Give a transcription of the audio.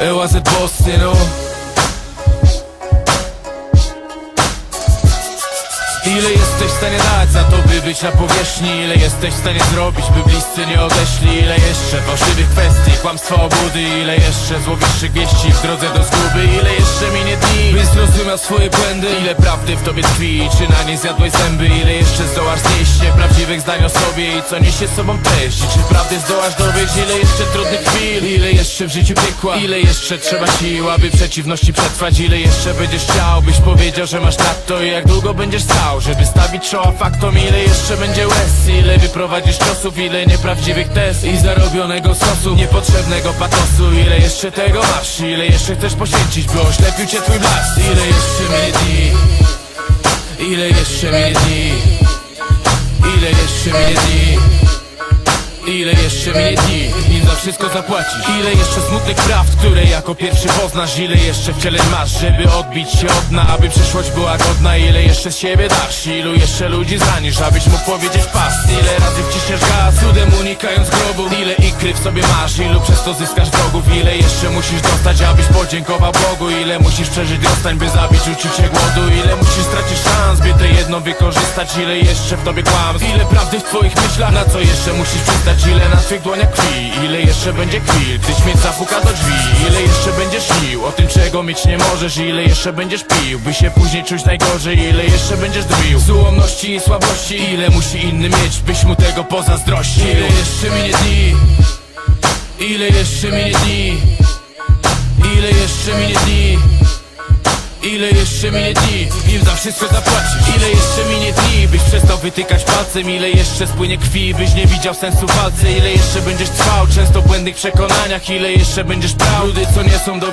EOZ boss, synu Ile jesteś w stanie dać za to, by być na powierzchni? Ile jesteś w stanie zrobić, by bliscy nie odeszli? Ile jeszcze fałszywych kwestii, kłamstwa obudy? Ile jeszcze złowieszczych wieści w drodze do zguby? Ile jeszcze minie dni, by zrozumiał swoje błędy? Ile prawdy w tobie tkwi, czy na niej zjadłeś zęby? Ile jeszcze zdołasz znieść się prawdziwych zdań o sobie i co niesie sobą treść? Czy prawdy zdołasz dowieść? Ile jeszcze trudnych chwil? Ile jeszcze w życiu piekła? Ile jeszcze trzeba sił, aby przeciwności przetrwać? Ile jeszcze będziesz chciał, byś powiedział, że masz nadto? I jak długo będziesz stał, żeby stawić czoła faktom? Ile jeszcze będzie łez? Ile wyprowadzisz ciosów? Ile nieprawdziwych test? I zarobionego sosu, niepotrzebnego patosu? Ile jeszcze tego masz? Ile jeszcze chcesz poświęcić, by oślepił cię twój blask? Ile jeszcze minie dni? Ile jeszcze minie dni? Ile jeszcze minie dni? Ile jeszcze minie dni, nim za wszystko zapłacisz. Ile jeszcze smutnych prawd, które jako pierwszy poznasz? Ile jeszcze wcieleń masz, żeby odbić się od dna Aby przyszłość była godna? Ile jeszcze z siebie dasz, ilu jeszcze ludzi zranisz Abyś mógł powiedzieć pas? Ile razy wciśniesz gaz, cudem unikając grobu? Ile ikry w sobie masz, ilu przez to zyskasz wrogów? Ile jeszcze musisz dostać, abyś podziękował Bogu? Ile musisz przeżyć? Rozstań, by zabić uczucie głodu. Ile musisz stracić szans, by te jedno wykorzystać? Ile jeszcze w tobie kłamstw, ile prawdy w twoich myślach? Na co jeszcze musisz przystać, ile na twych dłoniach krwi? Ile jeszcze będzie chwil, gdy śmierć zapuka do drzwi. Ile jeszcze będziesz śnił o tym, czego mieć nie możesz. Ile jeszcze będziesz pił, by się później czuć najgorzej. Ile jeszcze będziesz drwił? Z ułomności i słabości. Ile musi inny mieć, byś mu tego pozazdrościł? Ile jeszcze minie dni Ile jeszcze minie dni? Ile jeszcze minie dni? Ile jeszcze minie dni, nim za wszystko zapłacisz Ile jeszcze minie dni, byś przestał wytykać palcem. Ile jeszcze spłynie krwi, byś nie widział sensu walce. Ile jeszcze będziesz trwał, często w błędnych przekonaniach. Ile jeszcze będziesz brał, ludy co nie są do